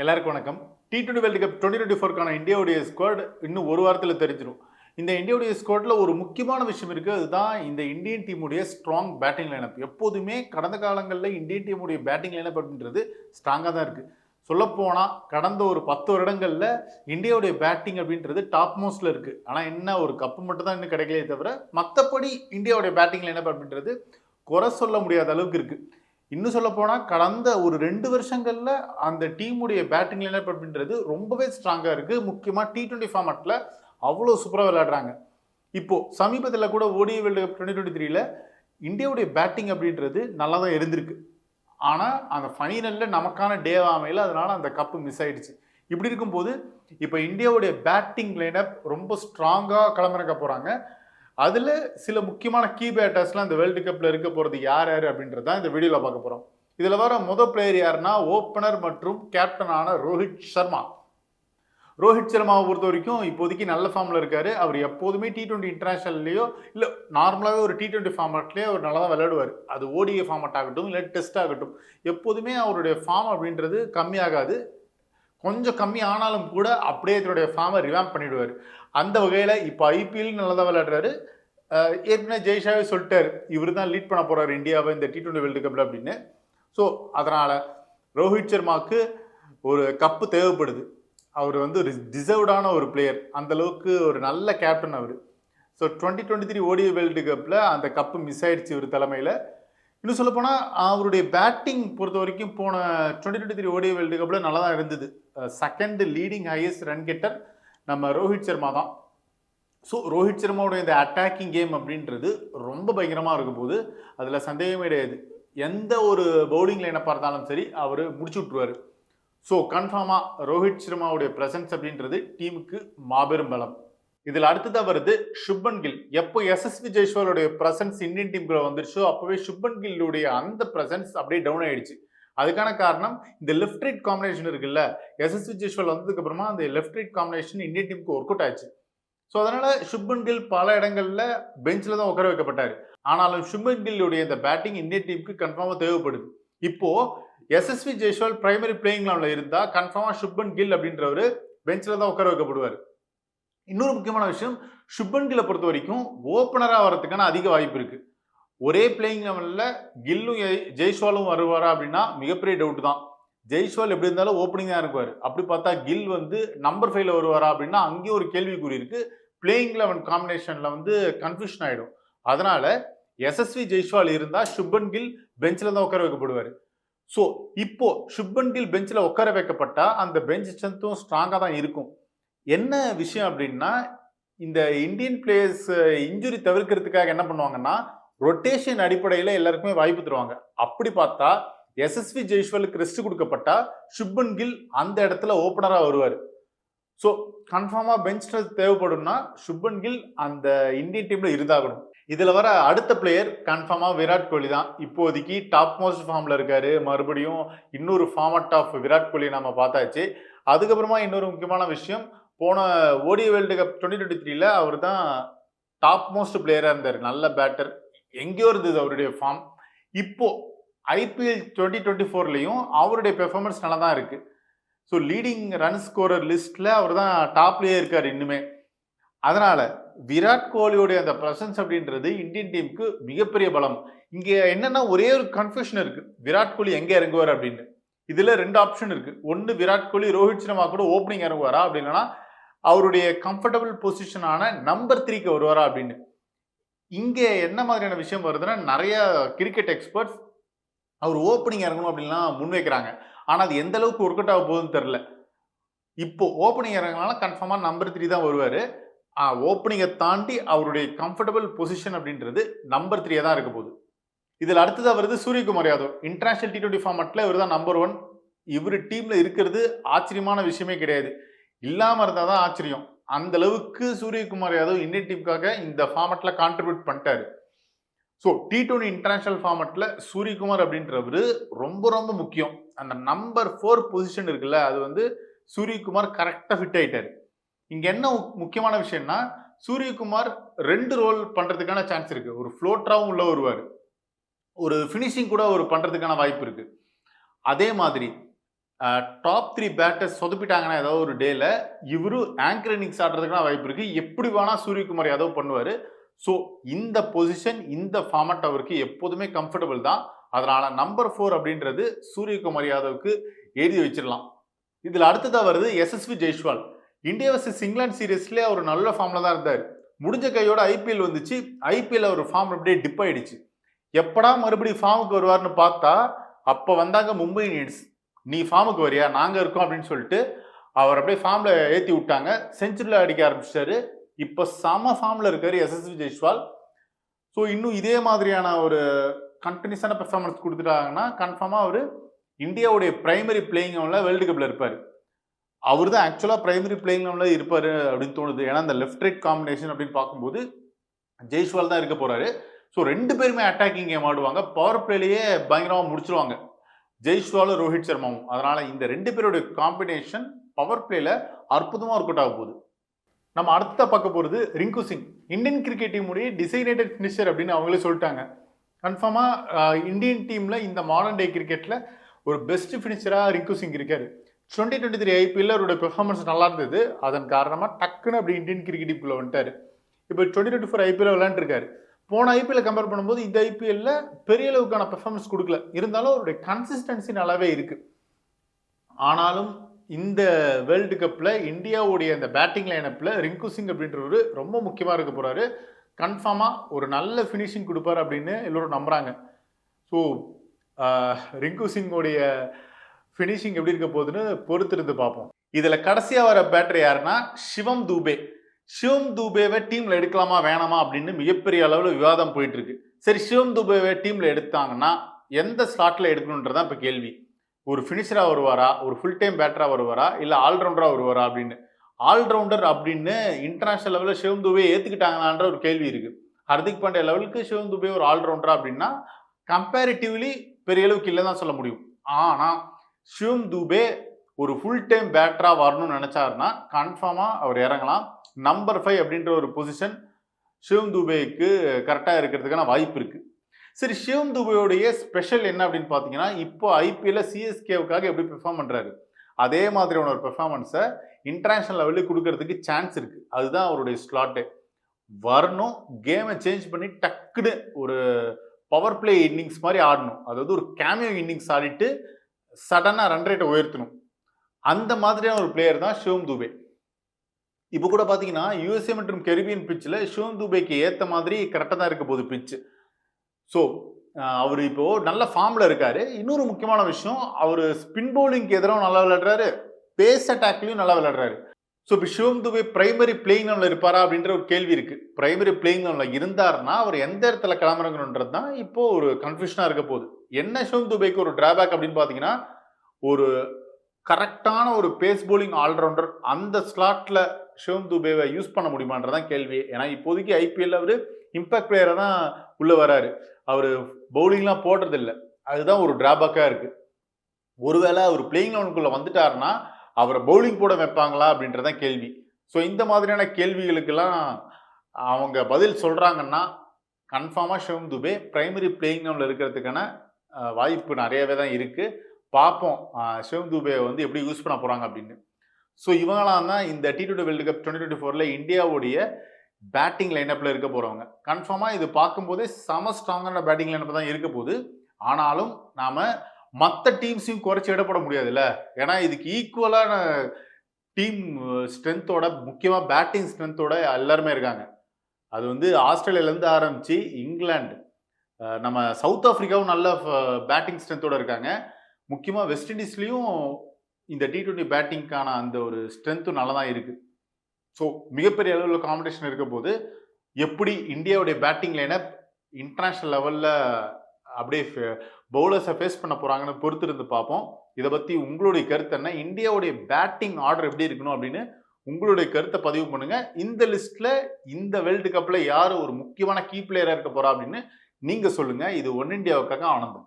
எல்லாருக்கும் வணக்கம். T twenty world cup twenty twenty ஃபோர்க்கான இந்தியாவுடைய ஸ்குவாட் இன்னும் ஒரு வாரத்தில் தெரிஞ்சிடும் இந்த இந்தியாவுடைய ஸ்குவாட்டில் ஒரு முக்கியமான விஷயம் இருக்குது அதுதான் இந்த இந்தியன் டீமுடைய ஸ்ட்ராங் பேட்டிங் லைனப் எப்போதுமே கடந்த காலங்களில் இந்தியன் டீமுடைய பேட்டிங் லைனப் அப்படின்றது ஸ்ட்ராங்காக தான் இருக்குது சொல்லப்போனால் கடந்த ஒரு பத்து வருடங்களில் இந்தியாவுடைய பேட்டிங் அப்படின்றது டாப் மோஸ்ட்ல இருக்குது ஆனால் என்ன ஒரு கப்பு மட்டும் தான் இன்னும் கிடைக்கலையே தவிர மற்றபடி இந்தியாவுடைய பேட்டிங் லைனப் அப்படின்றது குறை சொல்ல முடியாத அளவுக்கு இருக்குது இன்னும் சொல்ல போனால் கடந்த ஒரு ரெண்டு வருஷங்களில் அந்த டீமுடைய பேட்டிங் லைனப் அப்படின்றது ரொம்பவே ஸ்ட்ராங்காக இருக்குது முக்கியமாக டி டுவெண்ட்டி ஃபார்மட்டில் அவ்வளோ சூப்பராக விளையாடுறாங்க. இப்போது சமீபத்தில் கூட ODI world cup twenty twenty த்ரீல இந்தியாவுடைய பேட்டிங் அப்படின்றது நல்லா தான் இருந்திருக்கு. ஆனால் அந்த ஃபைனலில் நமக்கான டே அமையல. அதனால் அந்த கப்பு மிஸ் ஆயிடுச்சு. இப்படி இருக்கும்போது இப்போ இந்தியாவுடைய பேட்டிங் லைனப் ரொம்ப ஸ்ட்ராங்காக களமிறக்க போகிறாங்க அதில் சில முக்கியமான கீ பேட்டர்ஸ்லாம் இந்த வேர்ல்டு கப்பில் இருக்க போகிறது யார் யார் அப்படின்றது தான் இந்த வீடியோவில் பார்க்க போகிறோம் இதில் வர முதல் பிளேயர் யாருன்னா ஓப்பனர் மற்றும் கேப்டனான ரோஹித் சர்மா. ரோஹித் சர்மாவை பொறுத்த வரைக்கும் இப்போதைக்கு நல்ல ஃபார்மில் இருக்கார். அவர் எப்போதுமே டி டுவெண்ட்டி இன்டர்நேஷனல்லையோ இல்லை நார்மலாகவே ஒரு டி டுவெண்ட்டி ஃபார்மேட்லேயே அவர் நல்லா தான் விளையாடுவார். அது ஓடிஏ ஃபார்மேட் ஆகட்டும் இல்லை டெஸ்ட் ஆகட்டும். எப்போதுமே அவருடைய ஃபார்ம் அப்படின்றது கம்மியாகாது. கொஞ்சம் கம்மி ஆனாலும் கூட அப்படியே தன்னுடைய ஃபார்மை ரிவாம்ப் பண்ணிவிடுவார் அந்த வகையில் இப்போ ஐபிஎல் நல்லா தான் விளையாடுறாரு. ஏற்கனவே ஜெய்ஷாவே சொல்லிட்டார். இவர் தான் லீட் பண்ண போகிறார் இந்தியாவை இந்த டி டுவெண்ட்டி வேர்ல்டு கப்பில் அப்படின்னு. ஸோ அதனால் ரோஹித் சர்மாவுக்கு ஒரு கப்பு தேவைப்படுது. அவர் வந்து டிசர்வ்டான ஒரு பிளேயர் அந்த அளவுக்கு ஒரு நல்ல கேப்டன் அவர். So twenty twenty three ODI world கப்பில் அந்த கப்பு மிஸ் ஆயிடுச்சு இவர் தலைமையில். இன்னும் சொல்லப்போனால் அவருடைய பேட்டிங் பொறுத்த வரைக்கும் போன twenty twenty three ODI world கப்பில் நல்லா தான் இருந்தது. Second leading highest run getter நம்ம ரோஹித் சர்மா தான். ஸோ ரோஹித் சர்மாவுடைய இந்த அட்டாக்கிங் கேம் அப்படின்றது ரொம்ப பயங்கரமாக இருக்கும் போது அதில் சந்தேகமே கிடையாது. எந்த ஒரு பவுலிங் லைனை பார்த்தாலும் சரி அவர் முடிச்சு விட்ருவார் ஸோ கன்ஃபார்மாக ரோஹித் சர்மாவுடைய ப்ரெசன்ஸ் அப்படின்றது டீமுக்கு மாபெரும் பலம். இதில் அடுத்ததாக வருது சுப்மன் கில். எப்போ எஸ்எஸ்வி ஜெய்ஸ்வாலுடைய ப்ரெசன்ஸ் இந்தியன் டீமுக்குள்ள வந்துருச்சோ அப்போவே சுப்மன் கில்லுடைய அந்த ப்ரெசன்ஸ் அப்படியே டவுன் ஆயிடுச்சு. அதுக்கான காரணம் இந்த லெஃப்ட் ரைட் காம்பினேஷன் இருக்குல்ல எஸ்எஸ்வி ஜெய்ஸ்வால் வந்ததுக்கு அப்புறமா அந்த லெஃப்ட் ரைட் காம்பினேஷன் இந்தியன் டீமுக்கு ஒர்க் அவுட் ஆச்சு ஸோ அதனால் சுப்மன் கில் பல இடங்களில் பெஞ்சில் தான் உட்கார வைக்கப்பட்டார். ஆனாலும் சுப்மன் கில்லுடைய இந்த பேட்டிங் இந்தியன் டீமுக்கு கன்ஃபார்மாக தேவைப்படுது. இப்போது எஸ்எஸ்வி ஜெய்ஸ்வால் பிரைமரி பிளேயிங் லெவலில் இருந்தால் கன்ஃபார்மாக சுப்மன் கில் அப்படின்றவர் பெஞ்சில் தான் உட்கார வைக்கப்படுவார். இன்னொரு முக்கியமான விஷயம் சுப்பன் கில்லை பொறுத்த வரைக்கும் ஓப்பனராக வரதுக்கான அதிக வாய்ப்பு இருக்குது ஒரே பிளேயிங் லெவலில் கில்லும் ஜெய்- ஜெய்ஸ்வாலும் வருவாரா அப்படின்னா மிகப்பெரிய டவுட் தான். ஜெய்ஸ்வால் எப்படி இருந்தாலும் ஓப்பனிங் தான் இருக்குவார் அப்படி பார்த்தா கில் வந்து நம்பர் ஃபைவ்ல வருவாரா அப்படின்னா அங்கேயும் ஒரு கேள்விக்குறி இருக்குது பிளேயிங் லெவன் காம்பினேஷனில் வந்து கன்ஃபியூஷன் ஆகிடும் அதனால் எஸ்எஸ்வி ஜெய்ஸ்வால் இருந்தால் சுப்பன் கில் பெஞ்சில் தான் உட்கார வைக்கப்படுவார். ஸோ இப்போ சுப்பன் கில் பெஞ்சில் உட்கார வைக்கப்பட்டால் அந்த பெஞ்ச் ஸ்ட்ரென்த்தும் ஸ்ட்ராங்காக தான் இருக்கும். என்ன விஷயம் அப்படின்னா இந்த இந்தியன் பிளேயர்ஸ் இன்ஜுரி தவிர்க்கிறதுக்காக என்ன பண்ணுவாங்கன்னா ரொட்டேஷன் அடிப்படையில் எல்லாருக்குமே வாய்ப்பு தருவாங்க. அப்படி பார்த்தா எஸ்எஸ்வி ஜெய்ஸ்வாலுக்கு ரெஸ்ட் கொடுக்கப்பட்டா சுப்பன் கில் அந்த இடத்துல ஓப்பனராக வருவார். ஸோ கன்ஃபார்மாக பெஞ்ச் ஸ்ட்ரெஸ் தேவைப்படும்னா சுப்பன் கில் அந்த இந்தியன் டீமில் இருந்தாகணும். இதில் வர அடுத்த பிளேயர் கன்ஃபார்மாக விராட் கோலி தான். இப்போதைக்கு டாப் மோஸ்ட் ஃபார்மில் இருக்கார். மறுபடியும் இன்னொரு ஃபார்மட் ஆஃப் விராட் கோலி நம்ம பார்த்தாச்சு. அதுக்கப்புறமா இன்னொரு முக்கியமான விஷயம் போன ஓடி வேர்ல்டு கப் டுவெண்ட்டி டுவெண்ட்டி த்ரீல அவர் தான் டாப் மோஸ்ட் பிளேயராக இருந்தார். நல்ல பேட்டர் எங்கேயோ இருந்தது அவருடைய ஃபார்ம் இப்போ ஐபிஎல் டுவெண்ட்டி டுவெண்ட்டி ஃபோர்லேயும் அவருடைய பெர்ஃபார்மன்ஸ் நல்லா தான் இருக்குது ஸோ லீடிங் ரன் ஸ்கோரர் லிஸ்ட்டில் அவர் தான் டாப்லேயே இருக்கார் இன்னுமே. அதனால் விராட் கோலியோடைய அந்த ப்ரெசன்ஸ் அப்படின்றது இந்தியன் டீமுக்கு மிகப்பெரிய பலம். இங்கே என்னென்னா ஒரே ஒரு கன்ஃபியூஷன் இருக்குது விராட் கோலி எங்கே இறங்குவார் அப்படின்னு. இதில் ரெண்டு ஆப்ஷன் இருக்குது ஒன்று விராட் கோலி ரோஹித் சர்மா கூட ஓப்பனிங் இறங்குவாரா அப்படின்னா அவருடைய கம்ஃபர்டபுள் பொசிஷனான நம்பர் த்ரீக்கு வருவாரா அப்படின்னு. இங்கே என்ன மாதிரியான விஷயம் வருதுன்னா நிறைய கிரிக்கெட் எக்ஸ்பர்ட்ஸ் அவர் ஓப்பனிங் இறங்கணும் அப்படின்லாம் முன்வைக்கிறாங்க. ஆனால் அது எந்த அளவுக்கு ஒர்க் அவுட் ஆக போகுதுன்னு தெரில இப்போ ஓப்பனிங் இறங்கினாலும் கன்ஃபார்மாக நம்பர் த்ரீ தான் வருவார். ஓப்பனிங்கை தாண்டி அவருடைய கம்ஃபர்டபுள் பொசிஷன் அப்படின்றது நம்பர் த்ரீயாக தான் இருக்க போகுது. இதில் அடுத்ததாக வருது Suryakumar Yadav. International T twenty ஃபார்மட்டில் இவர் தான் நம்பர் ஒன் இவர் டீமில் இருக்கிறது ஆச்சரியமான விஷயமே கிடையாது. இல்லாமல் இருந்தால் தான் ஆச்சரியம். அந்த அளவுக்கு சூரியகுமார் யாதவ் இந்தியன் டீமுக்காக இந்த ஃபார்மெட்டில் கான்ட்ரிபியூட் பண்ணிட்டாரு. ஸோ டி டுவெண்டி இன்டர்நேஷ்னல் ஃபார்மெட்டில் சூரியகுமார் அப்படின்றவர் ரொம்ப ரொம்ப முக்கியம். அந்த நம்பர் ஃபோர் பொசிஷன் இருக்குல்ல அது வந்து சூரியகுமார் கரெக்டாக ஃபிட் ஆயிட்டாரு. இங்கே என்ன மு- முக்கியமான விஷயம்னா சூரியகுமார் ரெண்டு ரோல் பண்ணுறதுக்கான சான்ஸ் இருக்குது ஒரு ஃப்ளோட்டராகவும் உள்ளே வருவார். ஒரு ஃபினிஷிங் கூட ஒரு பண்ணுறதுக்கான வாய்ப்பு இருக்குது அதே மாதிரி டாப் த்ரீ பேட்டர்ஸ் சொதப்பிட்டாங்கன்னா ஏதாவது ஒரு டேல இவரு ஆங்கர் இன்னிங்ஸ் ஆடுறதுக்குலாம் வாய்ப்பு இருக்கு. எப்படி வேணா சூரியகுமார் யாதவ் பண்ணுவார். ஸோ இந்த பொசிஷன் இந்த ஃபார்மட் அவருக்கு எப்போதுமே கம்ஃபர்டபுள் தான். அதனால நம்பர் ஃபோர் அப்படின்றது சூரியகுமார் யாதவுக்கு எழுதி வச்சிடலாம். இதில் அடுத்ததாக வருது Yashasvi Jaiswal India versus England சீரீஸ்லேயே அவர் நல்ல ஃபார்மில் தான் இருந்தார். முடிஞ்ச கையோட ஐபிஎல் வந்துச்சு. ஐபிஎல் அவர் ஃபார்ம் அப்படியே டிப் ஆயிடுச்சு. எப்படா மறுபடியும் ஃபார்முக்கு வருவார்னு பார்த்தா அப்போ வந்தாங்க மும்பை இந்தியன்ஸ். நீ ஃபார்முக்கு வரியா? நாங்கள் இருக்கோம் அப்படின்னு சொல்லிட்டு அவர் அப்படியே ஃபார்மில் ஏற்றி விட்டாங்க. செஞ்சுரியில் அடிக்க ஆரம்பிச்சிட்டாரு. இப்போ செம ஃபார்மில் இருக்கார் எஸ்எஸ்வி ஜெய்ஸ்வால் ஸோ இன்னும் இதே மாதிரியான ஒரு கண்டினியூஸான பெர்ஃபார்மன்ஸ் கொடுத்துட்டாங்கன்னா கன்ஃபார்மாக அவர் இந்தியாவுடைய பிரைமரி பிளேயிங் லெவலில் வேர்ல்டு கப்பில் இருப்பார். அவர் தான் ஆக்சுவலாக பிரைமரி பிளேயிங் லெவலில் இருப்பார் அப்படின்னு தோணுது. ஏன்னா அந்த லெஃப்ட் ரைட் காம்பினேஷன் அப்படின்னு பார்க்கும்போது ஜெய்ஸ்வால் தான் இருக்க போகிறாரு ஸோ ரெண்டு பேருமே அட்டாக்கிங் கேம் ஆடுவாங்க. பவர் பிளேலேயே பயங்கரமாக முடிச்சிருவாங்க. ஜெய்ஸ்வாலும் ரோஹித் சர்மாவும். அதனால இந்த ரெண்டு பேருடைய காம்பினேஷன் பவர் பிளேல அற்புதமாக ஒர்க் அவுட் ஆக போகுது. நம்ம அடுத்த பார்க்க போகிறது ரிங்கு சிங். இந்தியன் கிரிக்கெட் டீமுடைய டிசைனேட்டட் ஃபினிஷர் அப்படின்னு அவங்களே சொல்லிட்டாங்க. கன்ஃபார்மாக இந்தியன் டீமில் இந்த மாடர்ன் டே கிரிக்கெட்டில் ஒரு பெஸ்ட் ஃபினிஷராக ரிங்கு சிங் இருக்கார். டுவெண்ட்டி டுவெண்ட்டி த்ரீ ஐபிஎல்ல அவருடைய பெர்ஃபார்மன்ஸ் நல்லா இருந்தது. அதன் காரணமாக டக்குன்னு அப்படி இந்தியன் கிரிக்கெட் டீமுக்குள்ளே வந்துட்டார். இப்போ டுவெண்ட்டி டுவெண்ட்டி ஃபோர் ஐபிஎல் விளாண்டுருக்காரு போன ஐபிஎல் கம்பேர் பண்ணும்போது இந்த ஐபிஎல்ல பெரிய அளவுக்கான பெர்ஃபார்மன்ஸ் கொடுக்கல. இருந்தாலும் அவருடைய கன்சிஸ்டன்சி நல்லாவே இருக்கு. ஆனாலும் இந்த வேர்ல்டு கப்பில் இந்தியாவுடைய அந்த பேட்டிங் லைனப்பில் ரிங்கு சிங் அப்படின்றவர் ரொம்ப முக்கியமாக இருக்க போகிறாரு கன்ஃபார்மாக ஒரு நல்ல ஃபினிஷிங் கொடுப்பாரு அப்படின்னு எல்லோரும் நம்புகிறாங்க ஸோ ரிங்கு சிங்கோடைய ஃபினிஷிங் எப்படி இருக்க போகுதுன்னு பொறுத்திருந்து பார்ப்போம். இதில் கடைசியாக வர பேட்டர் யாருன்னா சிவம் தூபே. சிவம் தூபேவை டீமில் எடுக்கலாமா வேணாமா அப்படின்னு மிகப்பெரிய அளவில் விவாதம் போயிட்டு இருக்கு சரி சிவம் தூபேவை டீமில் எடுத்தாங்கன்னா எந்த ஸ்லாட்டில் எடுக்கணுன்றதான் இப்போ கேள்வி. ஒரு ஃபினிஷராக வருவாரா? ஒரு ஃபுல் டைம் பேட்டராக வருவாரா? இல்லை ஆல்ரவுண்டராக வருவாரா அப்படின்னு. ஆல்ரவுண்டர் அப்படின்னு இன்டர்நேஷ்னல் லெவலில் சிவம் தூபே ஏற்றுக்கிட்டாங்களான்ற ஒரு கேள்வி இருக்குது ஹர்திக் பாண்டிய லெவலுக்கு சிவம் துபே ஒரு ஆல்ரவுண்டரா அப்படின்னா கம்பேரிட்டிவ்லி பெரிய அளவுக்கு இல்லை தான் சொல்ல முடியும். ஆனால் சிவம் துபே ஒரு ஃபுல் டைம் பேட்டராக வரணும்னு நினச்சாருன்னா கன்ஃபார்மாக அவர் இறங்கலாம். நம்பர் ஃபைவ் அப்படின்ற ஒரு பொசிஷன் சிவம் துபேக்கு கரெக்டாக இருக்கிறதுக்கான வாய்ப்பு இருக்குது சரி சிவம் துபையோடைய ஸ்பெஷல் என்ன அப்படின்னு பார்த்தீங்கன்னா இப்போ ஐபிஎல்ல சிஎஸ்கேவுக்காக எப்படி பெர்ஃபார்ம் பண்ணுறாரு அதே மாதிரியான ஒரு பெர்ஃபார்மன்ஸை இன்டர்நேஷ்னல் லெவலில் கொடுக்கறதுக்கு சான்ஸ் இருக்குது அதுதான் அவருடைய ஸ்லாட்டு வரணும் கேமை சேஞ்ச் பண்ணி டக்குன்னு ஒரு பவர் பிளே இன்னிங்ஸ் மாதிரி ஆடணும். அதாவது ஒரு கேமியோ இன்னிங்ஸ் ஆடிட்டு சடனாக ரன் ரேட்டை உயர்த்தணும். அந்த மாதிரியான ஒரு பிளேயர் தான் ஷிவம் தூபே. இப்போ கூட பார்த்தீங்கன்னா யூஎஸ்ஏ மற்றும் கெரிபியன் பிச்சில் ஷிவம் தூபேக்கு ஏற்ற மாதிரி கரெக்டாக தான் இருக்க போகுது பிச்சு ஸோ அவர் இப்போ நல்ல ஃபார்மில் இருக்கார். இன்னொரு முக்கியமான விஷயம் அவர் ஸ்பின் பவுலிங்க்கு எதிராக நல்லா விளையாடுறாரு. பேஸ் அட்டாக்லையும் நல்லா விளையாடுறாரு. ஸோ இப்போ ஷிவம் துபே பிரைமரி பிளேயிங் லெவலில் இருப்பாரா அப்படின்ற ஒரு கேள்வி இருக்குது பிரைமரி பிளேயிங் லெவலில் இருந்தாருன்னா அவர் எந்த இடத்துல கிளம்புறங்கன்றது தான் இப்போது ஒரு கன்ஃபியூஷனாக இருக்க போகுது. என்ன ஷிவம் துபேக்கு ஒரு டிராபேக் அப்படின்னு பார்த்தீங்கன்னா ஒரு கரெக்டான ஒரு பேஸ் போலிங் ஆல்ரவுண்டர் அந்த ஸ்லாட்டில் ஷிவம் துபேவை யூஸ் பண்ண முடியுமான்றதான் கேள்வி. ஏன்னா இப்போதைக்கு ஐபிஎல் அவர் இம்பாக்ட் பிளேயரை தான் உள்ளே வராரு. அவர் பவுலிங்லாம் போடுறதில்ல. அதுதான் ஒரு டிராபேக்காக இருக்குது ஒருவேளை அவர் பிளேயிங் லெவனுக்குள்ளே வந்துட்டாருன்னா அவரை பவுலிங் போட வைப்பாங்களா அப்படின்றதான் கேள்வி. ஸோ இந்த மாதிரியான கேள்விகளுக்கெல்லாம் அவங்க பதில் சொல்கிறாங்கன்னா கன்ஃபார்மாக ஷிவம் துபே பிரைமரி பிளேயிங் லெவனில் இருக்கிறதுக்கான வாய்ப்பு நிறையவே தான் இருக்குது பார்ப்போம் சிவம் துபே வந்து எப்படி யூஸ் பண்ண போகிறாங்க அப்படின்னு. ஸோ இவங்களாம் தான் இந்த T twenty world cup twenty twenty ஃபோரில் இந்தியாவுடைய பேட்டிங் லைனப்பில் இருக்க போகிறவங்க கன்ஃபார்மாக இது பார்க்கும்போதே செம ஸ்ட்ராங்கான பேட்டிங் லைனப் தான் இருக்க போகுது. ஆனாலும் நாம் மற்ற டீம்ஸையும் குறைச்சி இடப்பட முடியாதுல்ல. ஏன்னா இதுக்கு ஈக்குவலான டீம் ஸ்ட்ரென்த்தோட முக்கியமாக பேட்டிங் ஸ்ட்ரென்த்தோட எல்லாருமே இருக்காங்க. அது வந்து ஆஸ்திரேலியாலேருந்து ஆரம்பித்து இங்கிலாந்து நம்ம சவுத் ஆஃப்ரிக்காவும் நல்ல பேட்டிங் ஸ்ட்ரென்த்தோடு இருக்காங்க. முக்கியமாக வெஸ்ட் இண்டீஸ்லேயும் இந்த டி ட்வெண்ட்டி பேட்டிங்க்கான அந்த ஒரு ஸ்ட்ரென்த்தும் நல்லா தான் இருக்குது ஸோ மிகப்பெரிய அளவில் காம்படிஷன் இருக்க போது எப்படி இந்தியாவுடைய பேட்டிங் லைனப் இன்டர்நேஷ்னல் லெவலில் அப்படியே பவுலர்ஸை ஃபேஸ் பண்ண போகிறாங்கன்னு பொறுத்திருந்து பார்ப்போம். இதை பற்றி உங்களுடைய கருத்து என்ன? இந்தியாவுடைய பேட்டிங் ஆர்டர் எப்படி இருக்கணும் அப்படின்னு உங்களுடைய கருத்தை பதிவு பண்ணுங்க. இந்த லிஸ்ட்ல இந்த வேர்ல்டு கப்ல யார் ஒரு முக்கியமான கீ பிளேயரா இருக்க போறா அப்படின்னு நீங்க சொல்லுங்க. இது ஒன் இண்டியாவுக்காக ஆனந்தம்.